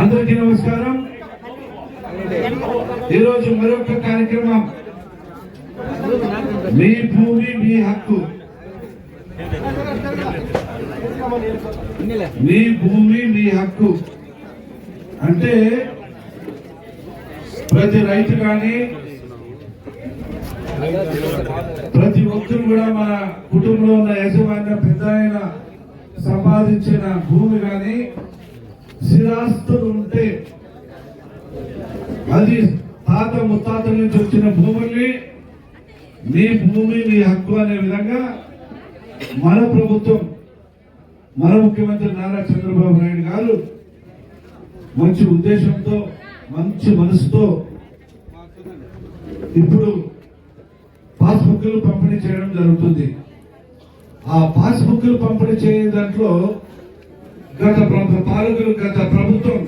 అందరికీ నమస్కారం. ఈరోజు మరొక కార్యక్రమం. మీ భూమి మీ హక్కు. మీ భూమి మీ హక్కు. అంటే ప్రతి రైతు కానీ ప్రతి ఒక్కరు కూడా మన కుటుంబంలో ఉన్న యజమాన్య పెద్ద సంపాదించిన భూమి కానీ స్థిరాస్తులు ఉంటే అది తాత ముత్తాతల నుంచి వచ్చిన భూముల్ని మీ భూమి మీ హక్కు అనే విధంగా మన ప్రభుత్వం మన ముఖ్యమంత్రి నారా చంద్రబాబు నాయుడు గారు మంచి ఉద్దేశంతో మంచి మనసుతో ఇప్పుడు పాస్బుక్లు పంపిణీ చేయడం జరుగుతుంది. ఆ పాస్బుక్లు పంపిణీ చేయే దాంట్లో గత పాలకులు గత ప్రభుత్వం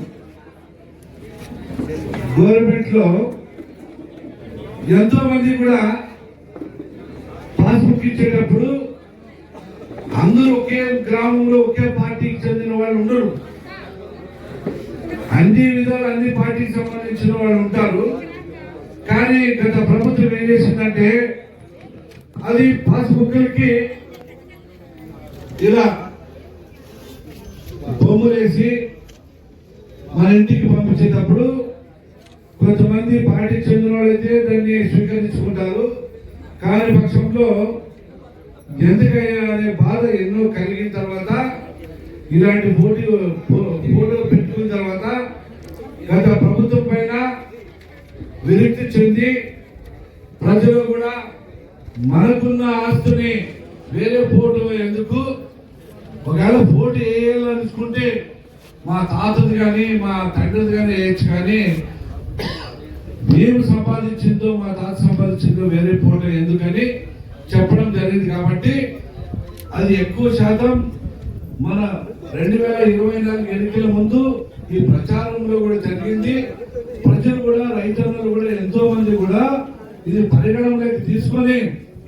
గవర్నమెంట్లో ఎంతో మంది కూడా పాస్బుక్ ఇచ్చేటప్పుడు అందరూ ఒకే గ్రామంలో ఒకే పార్టీకి చెందిన వాళ్ళు ఉండరు. అన్ని విధాలు అన్ని పార్టీకి సంబంధించిన వాళ్ళు ఉంటారు. కానీ గత ప్రభుత్వం ఏం చేసిందంటే అది పాస్బుక్లకి ఇలా బొమ్మలేసి మన ఇంటికి పంపించేటప్పుడు కొంతమంది పార్టీ చెందిన వాళ్ళైతే దాన్ని స్వీకరించుకుంటారు. కాని పక్షంలో ఎందుకయ్యా అనే బాధ ఎన్నో కలిగిన తర్వాత ఇలాంటి పోటీ ఫోటో పెట్టుకున్న తర్వాత గత ప్రభుత్వం పైన విరక్తి చెంది ప్రజలు కూడా మనకున్న ఆస్తిని వేరే ఫోటో ఎందుకు? ఒకవేళ పోటీ వేయాలనుకుంటే మా తాతది కానీ మా తండ్రిది కానీ వేయచ్చు కానీ మేము సంపాదించిందో మా తాత సంపాదించిందో వేరే పోటీ ఎందుకని చెప్పడం జరిగింది కాబట్టి అది ఎక్కువ శాతం మన రెండు వేల ఇరవై నాలుగు ఎన్నికల ముందు ఈ ప్రచారంలో కూడా జరిగింది. ప్రజలు కూడా రైతన్నలు కూడా ఎంతో మంది కూడా ఇది పరిగణనలోకి తీసుకొని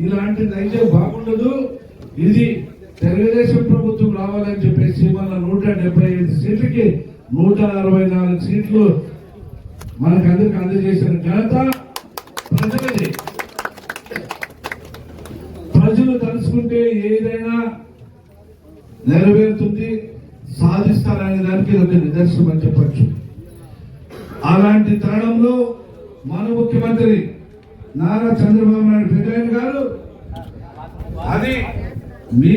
ఇలాంటిది అయితే బాగుండదు. ఇది తెలుగుదేశం ప్రభుత్వం రావాలని చెప్పేసి మన నూట డెబ్బై ఐదు సీట్లకి నూట అరవై నాలుగు సీట్లు మనకందరికి అందజేసిన ఘనత ప్రజలది. ప్రజలు తలుచుకుంటే ఏదైనా నెరవేరుతుంది సాధిస్తారనే దానికి ఒక నిదర్శనం అని చెప్పచ్చు. అలాంటి తరుణంలో మన ముఖ్యమంత్రి నారా చంద్రబాబు నాయుడు పెద్దయ్య గారు అది మీ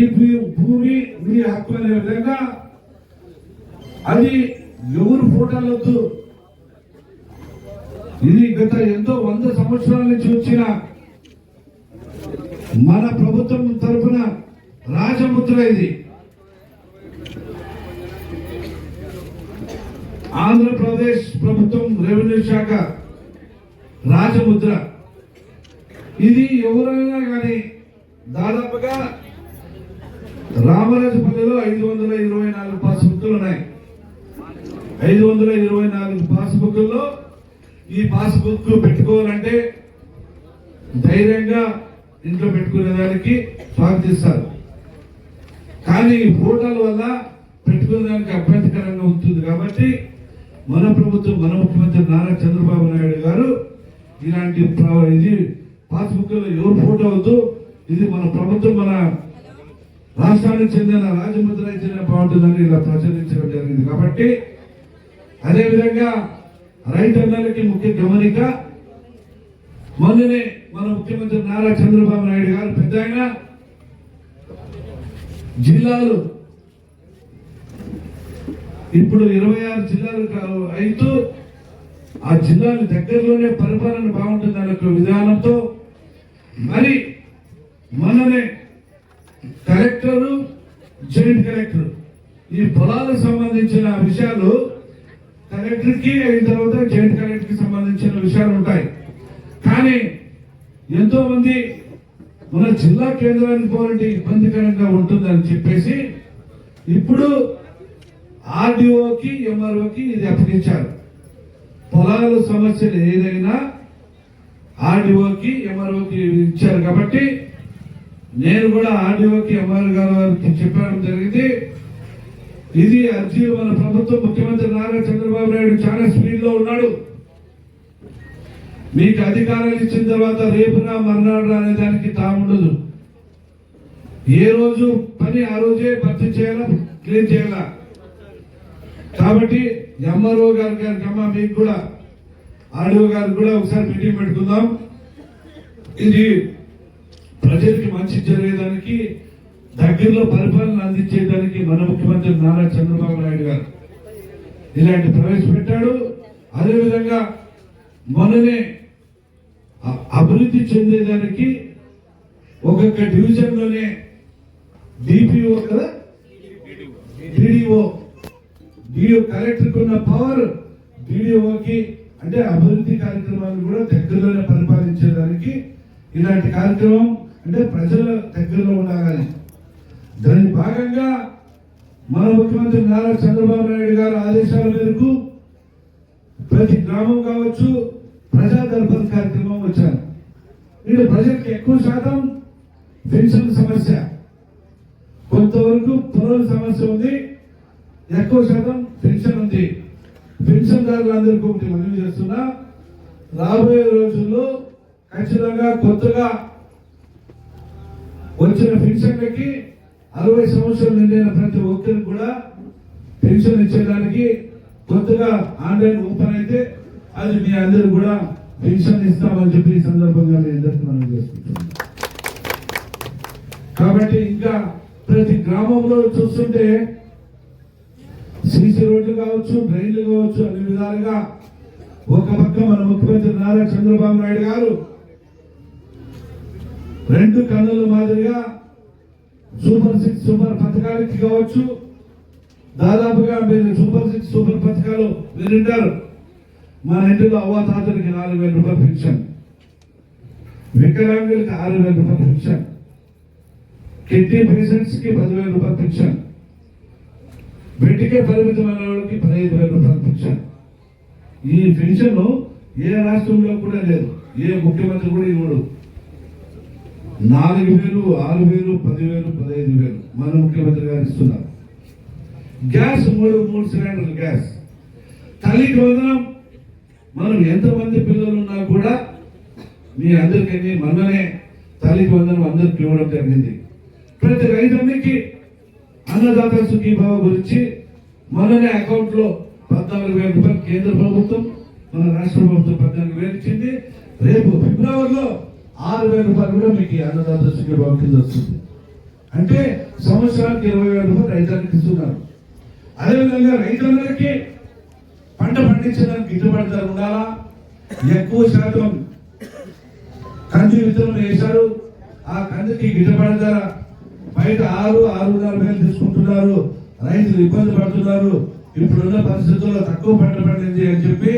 భూమి మీ హక్కు అనే విధంగా అది ఎవరు ఫోటోలు ఇది గత ఎంతో వంద సంవత్సరాల నుంచి వచ్చిన మన ప్రభుత్వం తరఫున రాజముద్ర ఇది. ఆంధ్రప్రదేశ్ ప్రభుత్వం రెవెన్యూ శాఖ రాజముద్ర. ఇది ఎవరైనా కానీ దాదాపుగా రామరాజపల్లిలో ఐదు వందల ఇరవై నాలుగు పాస్బుక్లు ఉన్నాయి ఐదు వందల ఇరవై నాలుగు పాస్బుక్ల్లో ఈ పాస్బుక్ పెట్టుకోవాలంటే ధైర్యంగా ఇంట్లో పెట్టుకునే దానికి స్వాగతిస్తారు కానీ ఈ వల్ల పెట్టుకునే దానికి అభ్యంతకరంగా ఉంటుంది కాబట్టి మన ప్రభుత్వం మన ముఖ్యమంత్రి నారా చంద్రబాబు నాయుడు గారు ఇలాంటి ఇది పాస్బుక్లో ఎవరు ఫోటో వద్దు? ఇది మన ప్రభుత్వం మన రాష్ట్రానికి చెందిన రాజముద్ర చెందిన బాగుంటుందని ఇలా ప్రచురించడం జరిగింది. కాబట్టి అదేవిధంగా రైతన్నలకి ముఖ్య గమనిక మొన్ననే మన ముఖ్యమంత్రి నారా చంద్రబాబు నాయుడు గారు పెద్ద ఆయన జిల్లాలు ఇప్పుడు ఇరవై ఆరు జిల్లాలు అయితే ఆ జిల్లాల దగ్గరలోనే పరిపాలన బాగుంటుంది అనే విధానంతో మరి మననే కలెక్టరు జాయింట్ కలెక్టర్. ఈ పొలాలకు సంబంధించిన విషయాలు కలెక్టర్కి అయిన తర్వాత జాయింట్ కలెక్టర్కి సంబంధించిన విషయాలు ఉంటాయి. కానీ ఎంతోమంది మన జిల్లా కేంద్రానికి పోవాలంటే ఇబ్బందికరంగా ఉంటుందని చెప్పేసి ఇప్పుడు ఆర్డీఓకి ఎంఆర్ఓకి ఇది అప్పగించారు. పొలాల సమస్యలు ఏదైనా ఆర్డీఓకి ఎంఆర్ఓకి ఇచ్చారు కాబట్టి నేను కూడా ఆర్డీఓకి ఎంఆర్ గారు చెప్పడం జరిగింది. ఇది అర్జీ మన ప్రభుత్వం ముఖ్యమంత్రి నారా చంద్రబాబు నాయుడు చాలా స్పీడ్లో ఉన్నాడు. మీకు అధికారాలు ఇచ్చిన తర్వాత రేపున మర్నాడు అనే దానికి తాముండదు ఏ రోజు పని ఆ రోజే భర్తీ చేయాలా క్లీన్ చేయాలా? కాబట్టి ఎంఆర్ఓ గారి గారికి అమ్మ మీకు కూడా ఆర్డీఓ గారికి కూడా ఒకసారి మీటింగ్ పెట్టుకుందాం ఇది ప్రజలకి మంచి జరిగేదానికి దగ్గరలో పరిపాలన అందించేదానికి మన ముఖ్యమంత్రి నారా చంద్రబాబు నాయుడు గారు ఇలాంటి ప్రవేశపెట్టాడు. అదేవిధంగా మొన్ననే అభివృద్ధి చెందేదానికి ఒక్కొక్క డివిజన్లోనే డిపిఓ కదా? డిడిఓ. డిఓ కలెక్టర్ ఉన్న పవర్ డిడిఓకి అంటే అభివృద్ధి కార్యక్రమాలు కూడా దగ్గరలోనే పరిపాలించేదానికి ఇలాంటి కార్యక్రమం అంటే ప్రజల దగ్గరలో ఉండాలని. దాని భాగంగా మన ముఖ్యమంత్రి నారా చంద్రబాబు నాయుడు గారు ఆదేశాల మేరకు ప్రతి గ్రామం కావచ్చు ప్రజా దర్బార్ కార్యక్రమం వచ్చారు. వీళ్ళు ప్రజలకు ఎక్కువ శాతం పెన్షన్ సమస్య. కొంతవరకు పొలం సమస్య ఉంది. ఎక్కువ శాతం పెన్షన్ ఉంది. పెన్షన్దారులందరికీ ఒకటి మనవి చేస్తున్నా. రాబోయే రోజుల్లో ఖచ్చితంగా కొత్తగా వచ్చిన పెన్షన్లకి అరవై సంవత్సరాలు నిండిన ప్రతి ఒక్కరికి కూడా పెన్షన్ ఇచ్చేదానికి కొత్తగా ఆన్లైన్ ఓపెన్ అయితే అది మీ అందరు కూడా పెన్షన్ ఇస్తామని చెప్పి ఈ సందర్భంగా మీ అందరికీ మనం చేసుకుంటున్నాం కాబట్టి ఇంకా ప్రతి గ్రామంలో చూస్తుంటే సీసీ రోడ్లు కావచ్చు డ్రైన్లు కావచ్చు అన్ని విధాలుగా ఒక పక్క మన ముఖ్యమంత్రి నారా చంద్రబాబు నాయుడు గారు రెండు కన్నుల మాదిరిగా సూపర్ సిక్స్ సూపర్ పథకాలకి కావచ్చు. దాదాపుగా మీరు సూపర్ సిక్స్ సూపర్ పథకాలు వినింటారు. మన ఇంటిలో అవ్వతాతలకి నాలుగు వేల రూపాయలు పెన్షన్. వికలాంగులకి ఆరు వేల రూపాయలు పెన్షన్. కిడ్నీ పేషెంట్స్కి పదివేల రూపాయలు పెన్షన్. బెడ్కే పరిమితమైన వాళ్ళకి పదహైదు వేల రూపాయలు పెన్షన్ ఈ పెన్షన్ ఏ రాష్ట్రంలో కూడా లేదు. ఏ ముఖ్యమంత్రి కూడా ఇవ్వడు. నాలుగు వేలు ఆరు వేలు పదివేలు పదహైదు వేలు మన ముఖ్యమంత్రి గారు ఇస్తున్నారు. గ్యాస్ మూడు మూడు సిలిండర్లు గ్యాస్. తల్లికి వందనం. మనం ఎంతమంది పిల్లలు ఉన్నా కూడా మీ అందరికీ మననే తల్లికి వందనం అందరికి ఇవ్వడం జరిగింది. ప్రతి రైతన్నకి అన్నదాత సుఖీభావ గురించి మననే అకౌంట్లో పద్నాలుగు వేల రూపాయలు కేంద్ర ప్రభుత్వం మన రాష్ట్ర ప్రభుత్వం పద్నాలుగు వేలు ఇచ్చింది. రేపు ఫిబ్రవరిలో ఆరు వేల రూపాయలు కూడా మీకు అన్నదాత సుఖీభావ కింద వస్తుంది. అంటే సంవత్సరానికి ఇరవై వేల రూపాయలు రైతానికి ఇస్తున్నారు. అదేవిధంగా రైతులందరికీ పంట పండించడానికి గిట్టుబాటు ధర ఉండాలా? ఎక్కువ శాతం కంది విత్తనం వేశారు. ఆ కందికి గిట్టుబాటు ధర బయట ఆరు ఆరున్నర వేలు తీసుకుంటున్నారు. రైతులు ఇబ్బంది పడుతున్నారు. ఇప్పుడున్న పరిస్థితుల్లో తక్కువ పంట పండింది అని చెప్పి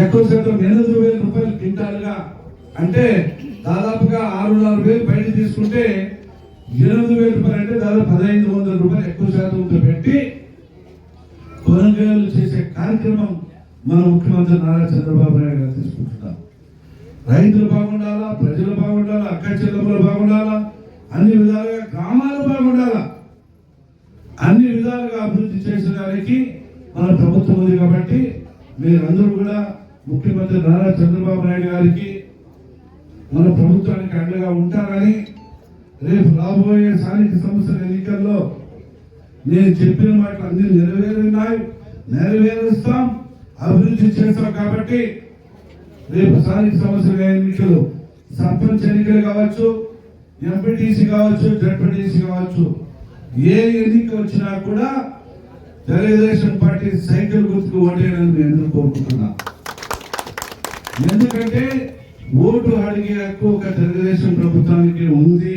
ఎక్కువ శాతం ఎనిమిది వేల రూపాయలు క్వింటాలుగా అంటే దాదాపుగా ఆరున్నర వేలు బయట తీసుకుంటే ఎనిమిది వేల రూపాయలు అంటే దాదాపు పదహైదు వందల రూపాయలు ఎక్కువ శాతంతో పెట్టి కొనుగోలు చేసే కార్యక్రమం మన ముఖ్యమంత్రి నారా చంద్రబాబు నాయుడు గారు తీసుకుంటున్నారు. రైతులు బాగుండాలా? ప్రజలు బాగుండాలా? అక్క చెల్లెములు బాగుండాలా? అన్ని విధాలుగా గ్రామాలు బాగుండాలా? అన్ని విధాలుగా అభివృద్ధి చేసేదానికి మన ప్రభుత్వం ఉంది కాబట్టి మీరందరూ కూడా ముఖ్యమంత్రి నారా చంద్రబాబు నాయుడు గారికి మన ప్రభుత్వానికి అండగా ఉంటారని రేపు రాబోయే స్థానిక సంస్థల ఎన్నికల్లో నేను చెప్పిన మాటలు అన్ని నెరవేరున్నాయి నెరవేరుస్తాం అభివృద్ధి చేస్తాం కాబట్టి రేపు స్థానిక సంస్థల ఎన్నికలు సర్పంచ్ ఎన్నికలు కావచ్చు ఎంపీటీసీ కావచ్చు జడ్పీటీసీ కావచ్చు ఏ ఎన్నిక వచ్చినా కూడా తెలుగుదేశం పార్టీ సైకిల్ గుర్తుకు ఓటేయాలని నేను ఎందుకు కోరుకుంటున్నా? ఎందుకంటే ఓటు అడిగే హక్కు ఒక తెలుగుదేశం ప్రభుత్వానికి ఉంది.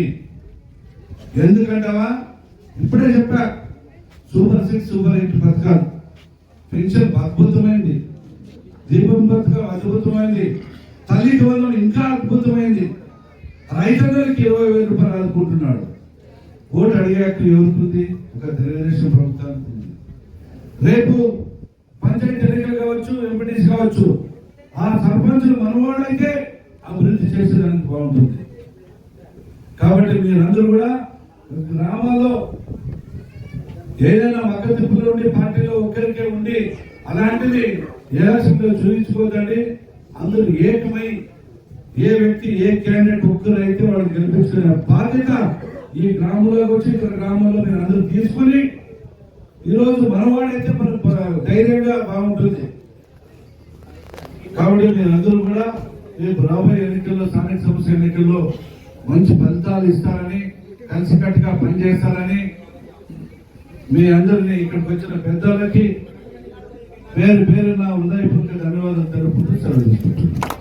ఎందుకంటావా? ఇప్పుడే చెప్పా సూపర్ సిక్స్ సూపర్ ఎయిట్ పథకాలు. పెన్షన్ అద్భుతమైంది. దీపం పథకం అద్భుతమైంది. తల్లి వందనం ఇంకా అద్భుతమైంది. రైతులకి ఇరవై వేల రూపాయలు ఆదుకుంటున్నాడు ఓటు అడిగే ఎవరుకుంది? ఒక తెలుగుదేశం ప్రభుత్వానికి ఉంది రేపు పంచాయతీ ఎన్నికలు కావచ్చు ఎంపీటీస్ కావచ్చు ఆ సర్పంచులు మనవాడైతే అభివృద్ధి చేసేదానికి బాగుంటుంది. కాబట్టి మీరందరూ కూడా గ్రామాల్లో ఏదైనా మగ్గ తిప్పులో ఉండి పార్టీలో ఒక్కరికే ఉండి అలాంటిది ఎలక్షన్లో చూపించుకోదండి అందరూ ఏకమై ఏ వ్యక్తి ఏ క్యాండిడేట్ ఒక్కరు అయితే వాళ్ళు గెలిపించిన బాధ్యత ఈ గ్రామంలోకి వచ్చి ఇక్కడ గ్రామంలో మీరు అందరూ తీసుకుని ఈరోజు మనవాడైతే మనకు ధైర్యంగా బాగుంటుంది. కాబట్టి మీరందరూ కూడా రేపు రాబోయే ఎన్నికల్లో స్థానిక సంస్థ ఎన్నికల్లో మంచి ఫలితాలు ఇస్తారని కలిసికట్టుగా పనిచేస్తారని మీ అందరినీ ఇక్కడికి వచ్చిన పెద్దలకి పేరు పేరున హృదయపూర్వక ధన్యవాదాలు తెలుపుతూ సెలవు తీసుకుంటున్నాను.